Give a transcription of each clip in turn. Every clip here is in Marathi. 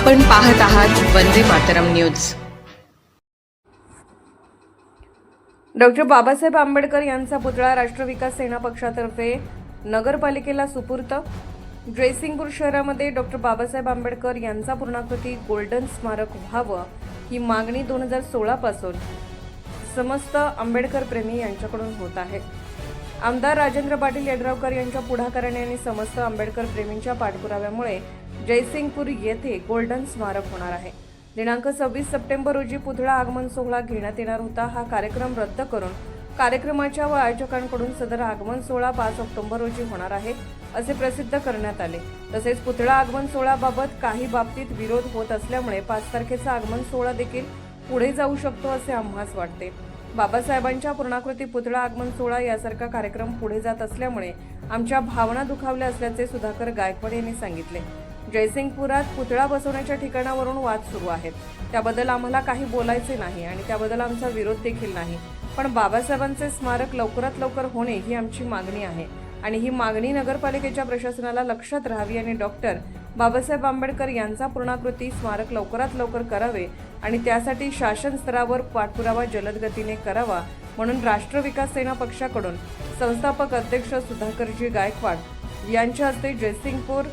आपण पाहत आहात वंदे मातरम न्यूज. डॉक्टर बाबासाहेब आंबेडकर यांचा पुतळा राष्ट्र विकास सेना पक्षातर्फे नगरपालिकेला सुपूर्त. जयसिंगपूर शहरामध्ये डॉक्टर बाबासाहेब आंबेडकर यांचा पूर्णाकृती गोल्डन स्मारक व्हावं ही मागणी दोन हजार सोळापासून समस्त आंबेडकर प्रेमी यांच्याकडून होत आहे. आमदार राजेंद्र पाटील यड्रावकर यांच्या पुढाकाराने आणि समस्त आंबेडकर प्रेमींच्या पाठपुराव्यामुळे जयसिंगपूर येथे गोल्डन स्मारक होणार आहे. दिनांक सव्वीस सप्टेंबर रोजी पुतळा आगमन सोहळा घेण्यात येणार होता. हा कार्यक्रम रद्द करून कार्यक्रमाच्या व आयोजकांकडून सदर आगमन सोहळा पाच ऑक्टोबर रोजी होणार आहे असे प्रसिद्ध करण्यात आले. तसेच पुतळा आगमन सोहळ्याबाबत काही बाबतीत विरोध होत असल्यामुळे पाच तारखेचा आगमन सोहळा देखील पुढे जाऊ शकतो असे आम्हास वाटते. बाबासाहेबांच्या पूर्णाकृती पुतळा आगमन सोहळा यासारखा कार्यक्रम पुढे जात असल्यामुळे आमच्या भावना दुखावल्या असल्याचे सुधाकर गायकवाड यांनी सांगितले. जयसिंगपुरात पुतळा बसवण्याच्या ठिकाणावरून वाद सुरू आहेत. त्याबद्दल आम्हाला काही बोलायचे नाही आणि त्याबद्दल आमचा विरोध देखील नाही. पण बाबासाहेबांचे स्मारक लवकरात लवकर होणे ही आमची मागणी आहे. आणि ही मागणी नगरपालिकेच्या प्रशासनाला लक्षात राहावी आणि डॉक्टर बाबासाहेब आंबेडकर यांचा पूर्णाकृती स्मारक लवकरात लवकर करावे आणि त्यासाठी शासन स्तरावर पाठपुरावा जलद गतीने करावा म्हणून राष्ट्र विकास सेना पक्षाकडून संस्थापक अध्यक्ष सुधाकरजी गायकवाड यांच्या हस्ते जयसिंगपूर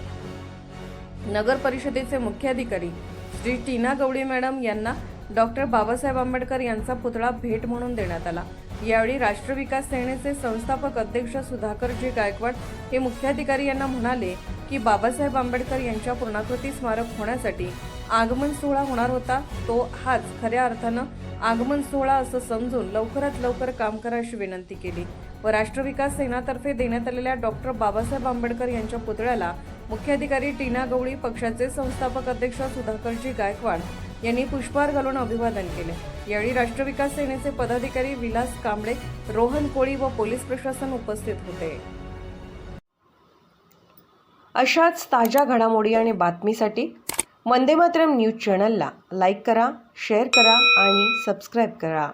नगर परिषदेचे मुख्याधिकारी श्री टीना गवळी मॅडम यांना डॉक्टर बाबासाहेब आंबेडकर यांचा पुतळा भेट म्हणून देण्यात आला. यावेळी राष्ट्र विकास सेनेचे संस्थापक अध्यक्ष सुधाकरजी गायकवाड हे मुख्याधिकारी यांना म्हणाले की बाबासाहेब आंबेडकर यांच्या पूर्णाकृती स्मारक होण्यासाठी आगमन सोहळा होणार होता. तो हाच खऱ्या अर्थानं आगमन सोहळा असं समजून लवकरात लवकर काम करा अशी विनंती केली. व राष्ट्र विकास सेनातर्फे देण्यात आलेल्या डॉक्टर बाबासाहेब आंबेडकर यांच्या पुतळ्याला मुख्याधिकारी टीना गवळी पक्षाचे संस्थापक अध्यक्ष सुधाकरजी गायकवाड यांनी पुष्पहार घालून अभिवादन केले. यावेळी राष्ट्र विकास सेनेचे पदाधिकारी विलास कांबळे रोहन कोळी व पोलीस प्रशासन उपस्थित होते. अशाच ताज्या घडामोडी आणि बातमीसाठी वंदे मातरम न्यूज चॅनलला लाईक करा शेअर करा आणि सबस्क्राईब करा.